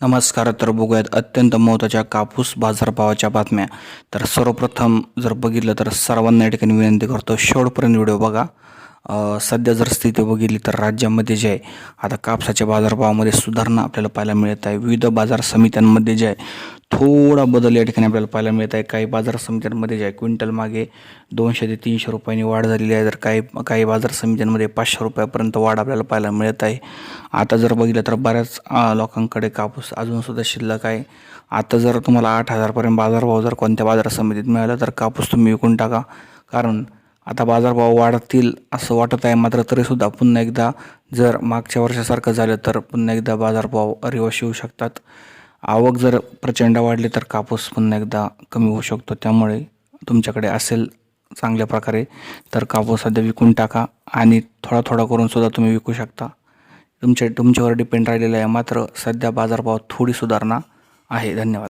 नमस्कार तर बघूयात अत्यंत महत्त्वाच्या कापूस बाजारभावाच्या बातम्या. तर सर्वप्रथम जर बघितलं तर सर्वांना या ठिकाणी विनंती करतो शेवटपर्यंत व्हिडिओ बघा. सध्या जर स्थिती बघितली तर राज्यामध्ये जे आहे आता कापसाच्या बाजारभावामध्ये सुधारणा आपल्याला पाहायला मिळत आहे. विविध बाजार समित्यांमध्ये जे आहे थोडा बदल या ठिकाणी आपल्याला पाहायला मिळत आहे. काही बाजार समित्यांमध्ये जे आहे क्विंटल मागे दोनशे ते तीनशे रुपयांनी वाढ झालेली आहे. तर काही काही बाजार समित्यांमध्ये पाचशे रुपयापर्यंत वाढ आपल्याला पाहायला मिळत आहे. आता जर बघितलं तर बऱ्याच लोकांकडे कापूस अजूनसुद्धा शिल्लक आहे. आता जर तुम्हाला आठ हजारपर्यंत बाजारभाव जर कोणत्या बाजार समितीत मिळाला तर कापूस तुम्ही विकून टाका. कारण आता बाजारभाव वाढतील असं वाटत आहे. मात्र तरीसुद्धा पुन्हा एकदा जर मागच्या वर्षासारखं झालं तर पुन्हा एकदा बाजारभाव रिवर्स येऊ शकतात. आवक जर प्रचंड वाढली तर कापूस पुन्हा एकदा कमी होऊ शकतो. त्यामुळे तुमच्याकडे असेल चांगल्या प्रकारे तर कापूस सध्या विकून टाका आणि थोडा थोडा करूनसुद्धा तुम्ही विकू शकता. तुमच्या तुमच्यावर डिपेंड राहिलेलं आहे. मात्र सध्या बाजारभावात थोडी सुधारणा आहे. धन्यवाद.